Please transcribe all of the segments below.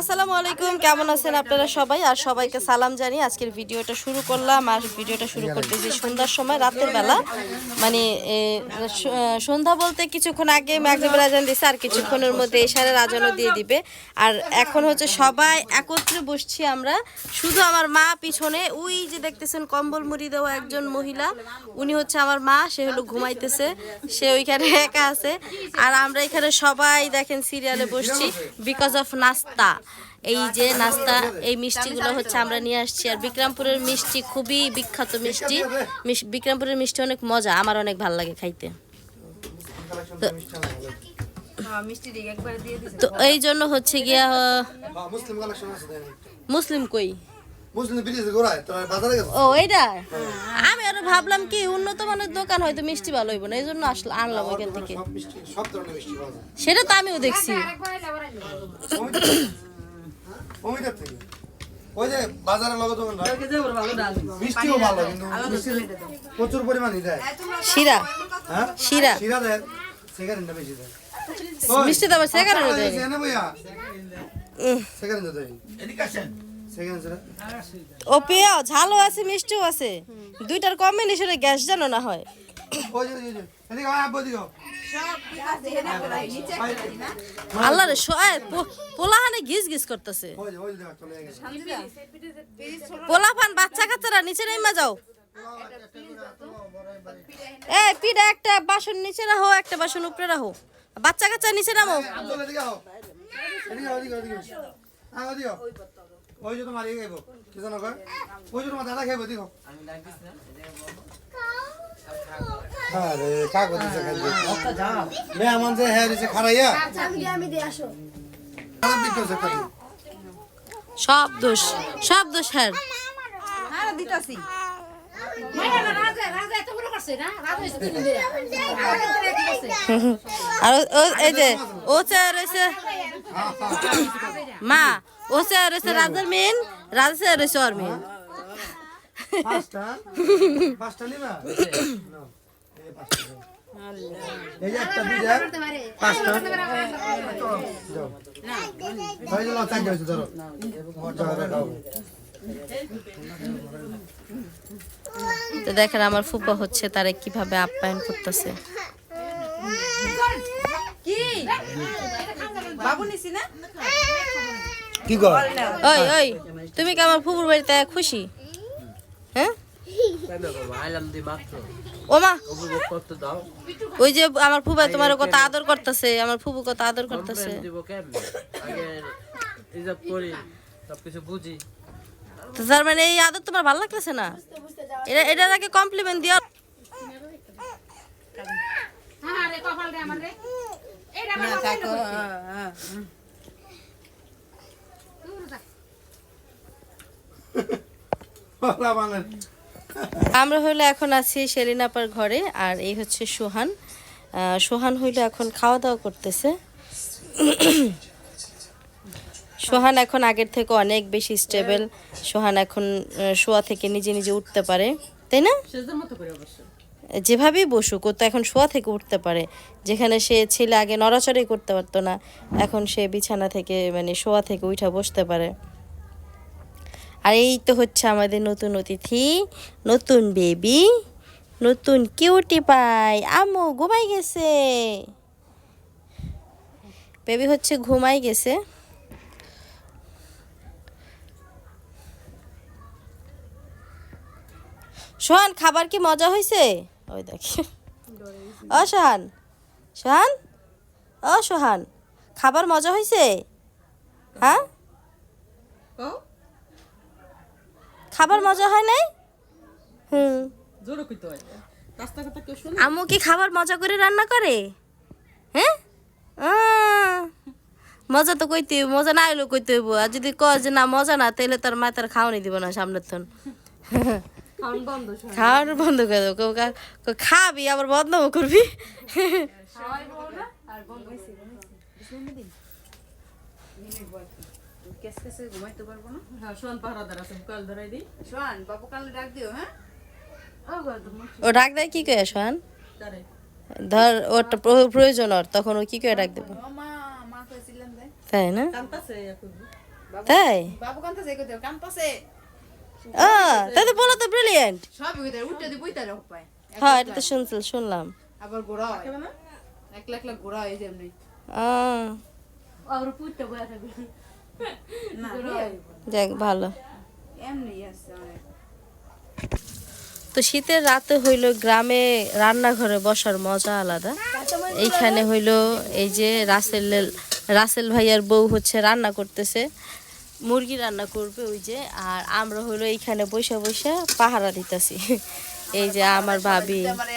আসসালামু আলাইকুম, কেমন আছেন আপনারা সবাই? আর সবাইকে সালাম জানি আজকের ভিডিওটা শুরু করলাম। আর ভিডিওটা শুরু করতেছি সন্ধ্যার সময়, রাতের বেলা মানে সন্ধ্যা বলতে কিছুক্ষণ আগে ম্যাগজিমের আজান দিছে, আর কিছুক্ষণের মধ্যে এশারের আজানও দিয়ে দিবে। আর এখন হচ্ছে সবাই একত্রে বসছি আমরা। শুধু আমার মা পিছনে, ওই যে দেখতেছেন কম্বল মুড়ি দেওয়া একজন মহিলা। উনি হচ্ছে আমার মা, সে হলো ঘুমাইতেছে, সে ওইখানে একা আছে। আর আমরা এখানে সবাই দেখেন সিরিয়ালে বসছি বিকজ অফ নাস্তা। এই যে নাস্তা এই মিষ্টিগুলো হচ্ছে আমরা নিয়ে আসছি। আর বিক্রমপুরের মিষ্টি খুবই বিখ্যাত মিষ্টি। বিক্রমপুরের মিষ্টি অনেক মজা আমার অনেক ভালো লাগে খাইতে। তো এই জন্য হচ্ছে গিয়া মুসলিম কই? ও এইটা আমি আরও ভাবলাম কি উন্নত মানের দোকান হয়তো মিষ্টি ভালো হইব না এই জন্য আসলে আনলাম ওইখান থেকে। সব মিষ্টি সব ধরনের মিষ্টি পাওয়া যায়। সেটা তো আমিও দেখছি। অমিতার থেকে। ওই যে বাজারের লগে দোকান মিষ্টিও ভালো কিন্তু প্রচুর পরিমাণই দেয়। শিরা। হ্যাঁ? শিরা। শিরা দেয় বেশি দেয়। মিষ্টি দেয় দেয় ও পেয়াও ঝালও আছে মিষ্টিও আছে। দুইটার কম্বিনেশনে গ্যাস যেন না হয়। আল্লাহ রে পোলাহানে ঘিস ঘিস করতেছে। পোলাপান বাচ্চা কাচ্চারা নিচে নেমে যাও। এ পিঠা একটা বাসন নিচে রাখো একটা বাসন উপরে রাখো। বাচ্চা কাচ্চা নিচে নামো। ওই যে তোমার ইয়ে খাইব কি জানো ওই যে তোমার দাদা খাইব দেখো আরে কাগজ দিছে খাইবে। মে আমন যে হ্যাঁ দিছে খারাইয়া? হচ্ছে সব দোষ সব দোষ হ্যাঁ এই যে ও চেয়ার রয়েছে মা ও চেয়ার রয়েছে রাজার মেন রাজা চেয়ার রয়েছে ওর মেন। এই যে একটা দুইটা পাঁচটা। চারটে হয়েছে ধরো। তো দেখেন আমার ফুপা হচ্ছে তারে কীভাবে আপ্যায়ন করতেছে। কি? কর? ওই ওই তুমি কি আমার ফুপুর বাড়িতে খুশি? হ্যাঁ? ওমা ওই যে আমার ফুপা তোমার কত আদর করতেছে আমার ফুপু কত আদর করতেছে। তার মানে এই আদর তোমার ভালো লাগতেছে না? এটা এটার আগে কমপ্লিমেন্ট দিও। আমরা হইলে এখন আছি সেলিনাপার ঘরে আর এই হচ্ছে সোহান। সোহান হইলে এখন খাওয়া দাওয়া করতেছে। সোহান এখন আগের থেকে অনেক বেশি স্টেবল সোহান এখন শোয়া থেকে নিজে নিজে উঠতে পারে তাই না? যেভাবেই বসুক ও তো এখন শোয়া থেকে উঠতে পারে। যেখানে সে ছেলে আগে নড়াচড়াই করতে পারতো না এখন সে বিছানা থেকে মানে শোয়া থেকে উঠা বসতে পারে। আর এই তো হচ্ছে আমাদের নতুন অতিথি, নতুন বেবি নতুন কিউটি পাই আম্মু, ঘুমাই গেছে। বেবি হচ্ছে ঘুমাই গেছে। সোহান, খাবার কি মজা হয়েছে ওই দেখি। ও সোহান সোহান, ও সোহান, খাবার মজা হয়েছে হ্যাঁ? খাবার মজা হয় নাই? হুম। আম্মু কি খাবার মজা করে রান্না করে? হ্যাঁ? মজা তো কইতে মজা না হইলেও কইতে হইব। আর যদি কয় যে না মজা না তাহলে তোর মা তার খাওয়ানি দিব না সামনের থন খাওয়ানো বন্ধ করে দেবো। খাবি আবার বদনামও করবি। শোন বাবু কাল ডাক দিও হ্যাঁ? ও ডাক দেয় কি কয়ে সোহান ধর ওটা প্রয়োজন ওর তখন ও কি ডাক দেবো? তাই না? তাই? বাবু কান্তাছে কইতে কান্তাছে। আহ, তাই তো বলো তো ব্রিলিয়েন্ট সব কইতে উঠতে দি বইতা রাখ পায় হ্যাঁ এটা তো শুনছিল শুনলাম। আবার গোড়া হয়। এক লাখ লাখ গোড়া হয় যেমনি আহ, না যাক ভালো এমনি তো শীতের রাতে হইল গ্রামে রান্নাঘরে বসার মজা আলাদা। এইখানে হইল এই যে রাসেল রাসেল ভাইয়ার বউ হচ্ছে রান্না করতেছে। মুরগি রান্না করবে ওই যে আর আমরা হইল এইখানে বসে বসে পাহারা দিতেছি। এই যে আমার ভাবি। মানে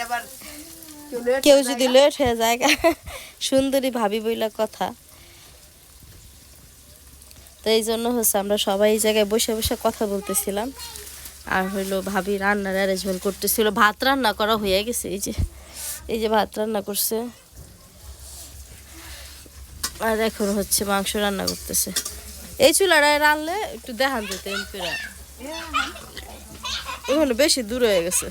কেউ যদি লেট হয়ে যায় সুন্দরী ভাবি বইলা কথা। তো এই জন্য হচ্ছে আমরা সবাই এই জায়গায় বসে বসে কথা বলতেছিলাম। আর হইল ভাবি রান্নার অ্যারেঞ্জমেন্ট করতেছিল। ভাত রান্না করা হয়ে গেছে এই যে এই যে ভাত রান্না করছে। আর এখন হচ্ছে মাংস রান্না করতেছে। এই চুলাটায় রানলে একটু দেখান যেত এমপিরা ওখানে বেশি দূর হয়ে গেছে।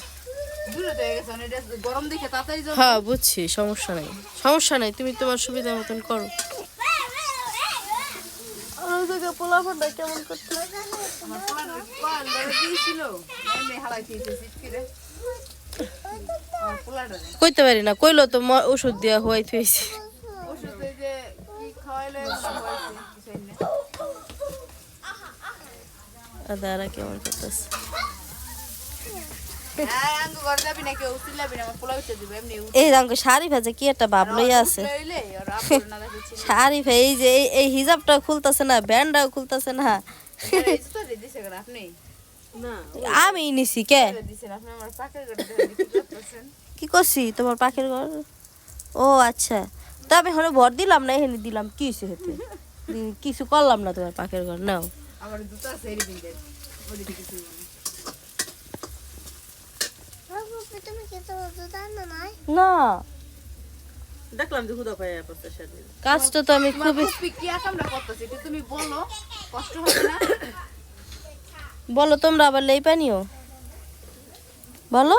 তাড়াতাড়ি হ্যাঁ বুঝছি সমস্যা নেই। সমস্যা নেই তুমি তোমার সুবিধা মতন করো কেমন করতে আমার পোলার কল ধরে দিয়েছিল এমনি আমার পোলাটা কইতে পারি না কইলো তো ওষুধ দিয়া হওয়াই থইছি। দাঁড়া কেমন করতেছে? এই রঙ শাড়ি ভাজে কি একটা ভাব লইয়া আছে? শাড়ি ভাই এই যে এই- হিজাবটা খুলতেছে না ব্যান্ডটাও খুলতেছে না। আমি নিছি কে? কি করছি? তোমার পাখির ঘর? ও আচ্ছা। তো আমি এখানে ভর দিলাম না, এখানে দিলাম কি হেতে কিছু করলাম না তোমার পাখির ঘর, নাও। আমার জুতা না দেখলাম যে হুদা করতে সেদিন কাজটা তো আমি খুবই করতেছি। তুমি বলো কষ্ট হবে না? বলো তোমরা আবার লেই পানিও বলো।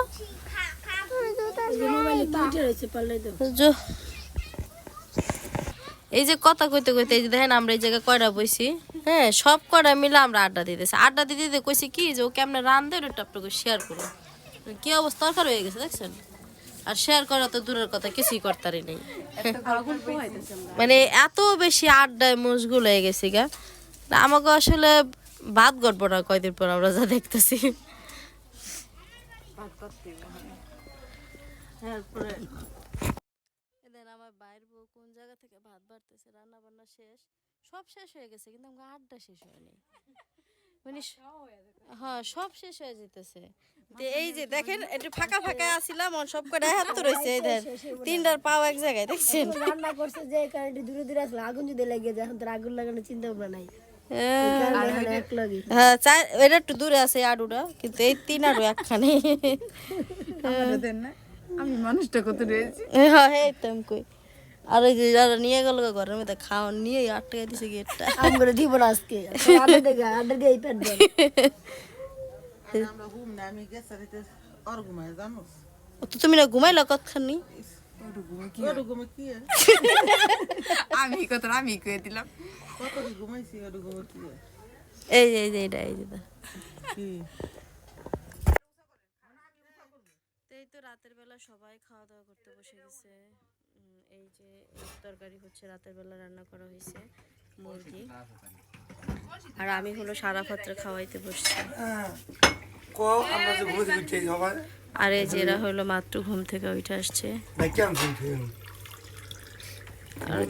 এই যে কথা কইতে কইতে এই যে দেখেন আমরা এই জায়গায় কয়টা বইছি। হ্যাঁ সব কয়টা মিলে আমরা আড্ডা দিতেছি। আড্ডা দিতে দিতে কইছি কি যে ও কেমনে রান্ধে ওটা আপনাকে শেয়ার করো। কি অবস্থা? দরকার হয়ে গেছে দেখছেন? আর শেয়ার করা তো দূরের কথা কিছুই করতারই নেই। মানে এত বেশি আড্ডায় মশগুল হয়ে গেছি গা। আমাকে আসলে ভাত গড়বো না কয়দিন পর আমরা যা দেখতেছি। আমার বাইরের বউ কোন জায়গা থেকে ভাত বাড়তেছে রান্না বান্না শেষ সব শেষ হয়ে গেছে কিন্তু আমার আড্ডা শেষ হয়নি। মানে হ্যাঁ সব শেষ হয়ে যেতেছে। এই যে দেখেন একটু ফাঁকা ফাঁকা আসিলাম আর সব কটা হাত তো রয়েছে এই দেন তিনটার পাও এক জায়গায় দেখছেন? রান্না করছে যে কারেন্ট দূরে দূরে আসলে আগুন যদি লেগে যায় এখন তোর আগুন লাগানোর চিন্তা ভাবনা নাই। হ্যাঁ, চার এটা একটু দূরে আছে আডুটা কিন্তু এই তিন আডু একখানে। আমি মানুষটা কত রয়েছি। হ্যাঁ হ্যাঁ কই আর ওই যারা নিয়ে গেল ঘরের মধ্যে খাওয়া নিয়ে আটকে দিছে গেটটা। আম করে দিব না আজকে। আড্ডা দিয়ে পেট দেন আমরা ঘুম না আমি গেছে দিতে আর ঘুমায় জানো তো তুমি না ঘুমাইলা কতখানি? আমি কত আমি কয়ে দিলাম। কত ঘুমাইছি? এই যে এই যে এটা এই তো এই তো রাতের বেলা সবাই খাওয়া দাওয়া করতে বসে গেছে। এই যে তরকারি হচ্ছে রাতের বেলা রান্না করা হয়েছে মুরগি। আর আমি হলো সারা পাত্রে খাওয়াইতে বসছি। আর এই যে এরা হলো মাত্র ঘুম থেকে উঠে আসছে। আর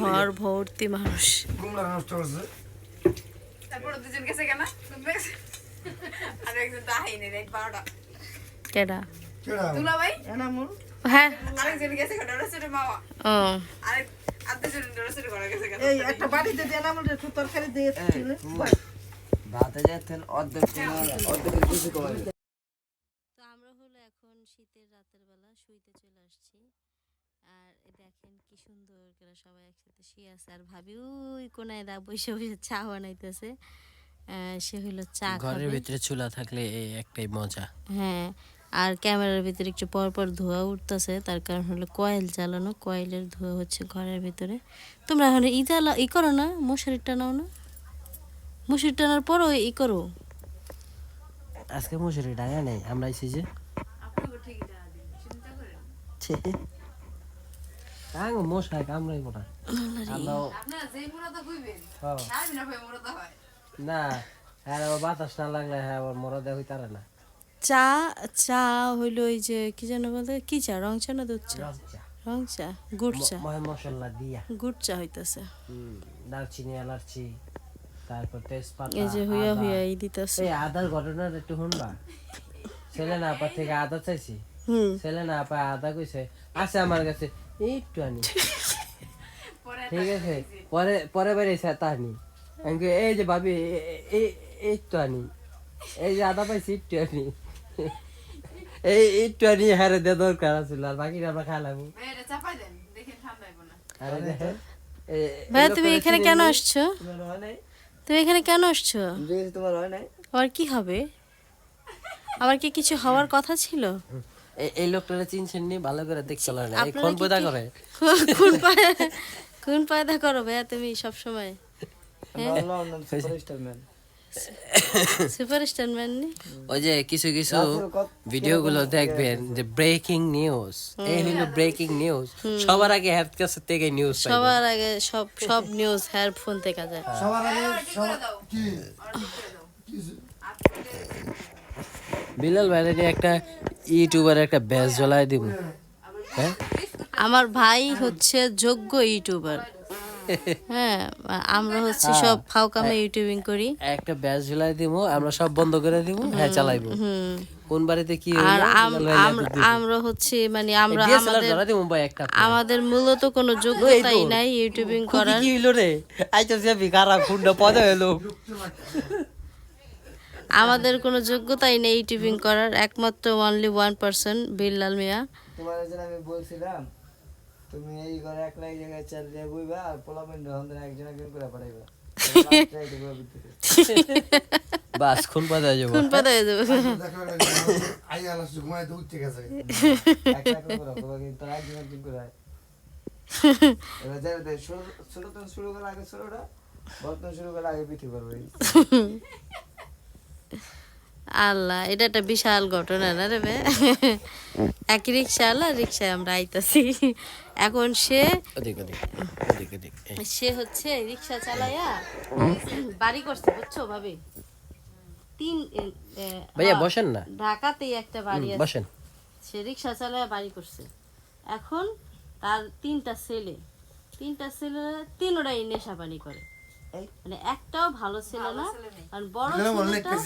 ঘর ভর্তি মানুষ। ঘুমটা নষ্ট করছে। তারপর দুজন গেছে কেন? আর একজন তো আইনি রাত বারোটা। কেডা? কেডা? দুলা ভাই হ্যাঁ আরেকজন গেছে ও। ভাতে যাচ্ছেন অর্ধেক অর্ধেক কিছু কমে তো আমরা হলো এখন শীতের রাতের বেলা শুইতে চলে আসছি। আর দেখেন কি সুন্দর করে সবাই একসাথে শুয়ে আছে। আর ভাবি ওই কোনায় দা বসে বসে চা বানাইতেছে। আহ, সে হলো চা ঘরের ভিতরে চুলা থাকলে এই একটাই মজা। হ্যাঁ। আর ক্যামেরার ভিতরে একটু পর পর ধোয়া উঠতেছে তার কারণ হলো কয়েল চালানো কয়েলের ধোয়া হচ্ছে ঘরের ভিতরে। তোমরা এখন ই ই করো না মশারি টানাও না। মশারি টানার পরও ই করো। আজকে মশুরি ডাঙা নেই আমরা এসেছি যে। মশাই কইবেন হ্যাঁ। না না হ্যাঁ আবার বাতাস না লাগলে হ্যাঁ আবার মরা দেওয়া হইতারে না। চা চা হইল ওই যে কি যেন বলতে কি চা? রং চা না দুধ চা? রং চা। রং চা গুড় চা। ময় মশলা দিয়া। গুড় চা হইতাছে। হুম, দারচিনি এলাচি তারপর তেজপাতা এই যে হুইয়া হুইয়া ই দিতাছে। এই আদার ঘটনাটা একটু শুনবা। ছেলে না আপা থেকে আদা চাইছি। হুম। ছেলে না আপা আদা কইছে আছে আমার কাছে একটু আনি। ঠিক আছে? পরে পরে বেরিয়েছে তা আনি। এই যে ভাবি এই একটু আনি। এই যে আদা পাইছি একটু আনি। এই একটু আনি হারে দেওয়া দরকার আছিল আর বাকিটা আমরা খাইলাম ভাই এটা চাপাই দেন দেখেন ঠান্ডা হইব না। আরে দেখেন ভাইয়া তুমি এখানে কেন আসছো? তোমার হয় নাই? তুমি এখানে কেন আসছো? তোমার হয় নাই। আবার কি হবে? আবার কি কিছু হওয়ার কথা ছিল? এই লোকটা চিনছেন নি? ভালো করে দেখতে না এই কোন পয়দা করে। কোন কোন পায়দা করো ভাইয়া তুমি সব সময় সুপারস্টার ম্যান সুপারস্টার ম্যান নি ওই যে কিছু কিছু ভিডিও গুলো দেখবেন যে ব্রেকিং নিউজ এই হলো ব্রেকিং নিউজ সবার আগে কাছে থেকে নিউজ সবার আগে সব সব নিউজ হেয়ার ফোন থেকে যায়। সবার আগে কি? বিলাল ভাইরে নিয়ে একটা ইউটিউবার একটা ব্যাস জ্বলাই দিব হ্যাঁ। আমার ভাই হচ্ছে যোগ্য ইউটিউবার হ্যাঁ আমরা হচ্ছে সব ফাউকামে ইউটিউবিং করি। একটা ব্যাস জ্বলাই দিব আমরা সব বন্ধ করে দিব হ্যাঁ চালাইবো। কোন বাড়িতে কি আর আমরা আমরা হচ্ছে মানে আমরা আমাদের আমাদের মূলত কোনো যোগ্যতাই নাই ইউটিউবিং করার। কি হইল রে? আইতো সে বিকারা ফুন্ডা পদে হলো আমাদের কোনো যোগ্যতাই নেই ইউটিউবিং করার একমাত্র only one person Billal Mia. তোমার যেন আমি বলছিলাম তুমি এই ঘরে একলা এই জায়গায় চার দিয়ে বইবা আর পোলাপেন রহন একজন একজন করে পাঠাইবা। বাস খুন পদে যাব। কোন পাতা যাবে। দেখো আই আলাস ঘুমাইতে উঠতে গেছে। একজন একজন করে এবার যাই হোক, শুরু শুরু তো শুরু করার আগে শুরুটা বর্তমান শুরু করার আগে পিঠে করব আল্লাহ এটা একটা বিশাল ঘটনা না রে বে এক রিক্সাওয়ালা রিক্সায় আমরা আইতাছি। এখন সে। সে হচ্ছে রিক্সা চালাইয়া বাড়ি করছে বুঝছ ভাবি? তিন ভাইয়া বসেন না। ঢাকাতেই একটা বাড়ি আছে। বসেন। সে রিক্সা চালায় বাড়ি করছে। এখন তার তিনটা ছেলে তিনটা ছেলে তিনোটাই নেশা পানি করে। মানে একটাও ভালো ছিল না কারণ বড় ছেলেটা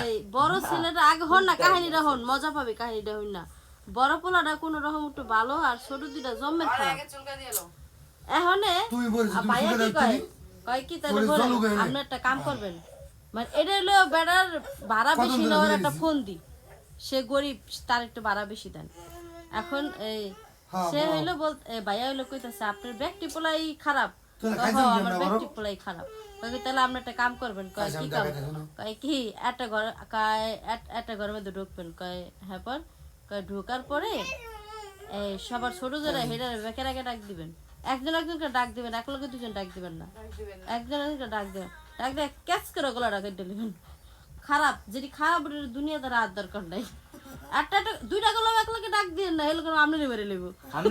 এই বড় ছেলেটা আগে হন না কাহিনীটা হন মজা পাবে কাহিনীটা হন না। বড় পোলাটা কোন রকম একটু ভালো আর ছোট দুইটা দিয়েলো এখনে ভাইয়া কি কয়? কয় কি তাহলে বলেন আপনি একটা কাম করবেন। মানে এটা হলো বেড়ার ভাড়া বেশি নেওয়ার একটা ফোন দি সে গরিব তার একটু ভাড়া বেশি দেন। এখন এই হ্যাঁ, সে হইল বল ভাইয়া হইল কইতাছে আপনার ব্যক্তি পোলাই খারাপ। তোরা কয়, খাইছেন "হ্যাঁ, কেমনে আমার বড়?" ব্যক্তি পোলাই খারাপ। তাহলে আপনি একটা কাম করবেন কয় আচ্ছা, কি কাম? কয় কি একটা ঘর কয় একটা ঘরের মধ্যে ঢুকবেন কয় হ্যাঁ পর। কয় ঢোকার পরে এই সবার ছোট যারা হেডা বেকের আগে ডাক দিবেন। একজন একজনকে ডাক দিবেন এক লোকে দুজন ডাক দিবেন না। একজন একজনকে ডাক দিবেন। ডাক দিয়ে ক্যাচ করে গলা ডাকে দিলেন খারাপ যেটি খারাপ ওটার দুনিয়া দ্বারা আর দরকার নাই। একটা একটা দুইটা গলা এক লোকে ডাক দিবেন না এগুলো আপনি মেরে নেব। আমি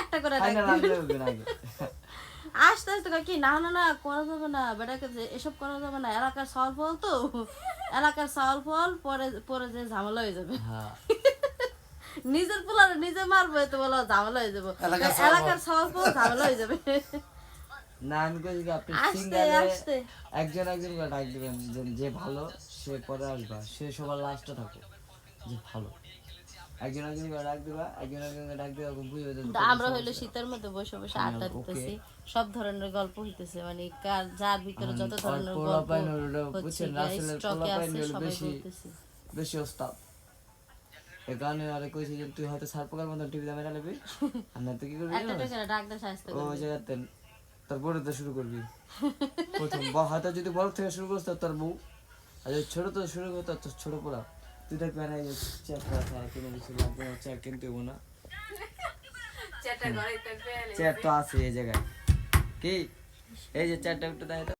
একটা করে ডাক দিবেন। আস্তে আস্তে কি না না না করা যাবে না বেটাকে এসব করা যাবে না এলাকার সওয়াল ফল তো এলাকার সওয়াল ফল পরে পরে যে ঝামেলা হয়ে যাবে। হ্যাঁ। নিজের পোলারে নিজে মারবে তো বলো ঝামেলা হয়ে যাবে। এলাকার সওয়াল ফল ঝামেলা হয়ে যাবে। না আমি কই যে আপনি সিঙ্গেলে একজন একজন করে ডাক দিবেন যে যে ভালো সে পরে আসবা। সে সবার লাস্টে থাকো যে ভালো। একজন একজন ডাক দিবা ডাক দিবা আমরা হইল শীতের মধ্যে বসে বসে আড্ডা দিতেছি সব ধরনের গল্প হইতেছে মানে কার যার ভিতরে যত ধরনের গল্প হচ্ছে বুঝছেন গিয়া রাসেলের স্টকে আছে সবাই বেশি বলতেছি। বেশি ওস্তাদ। এ কারণে আরে যে তুই হয়তো সার পোকার মতো টিভি দামে নেবি আর না তুই কি করবি একটা টাকা ডাক দে শাস্তি ও জায়গাতে তোর বড় তো শুরু করবি। প্রথম বা- হয়তো যদি বড় থেকে শুরু করিস তাহলে তোর বউ আর ছোট তো শুরু করতো তোর ছোট পোলা। তুই না এই চেয়ার ছাড়া কোনো কিছু লাগবে না চেয়ার কিনতে হব না। চেয়ার তো আছে এই জায়গায়। কি? এই যে চেয়ারটা একটু দেয় তো।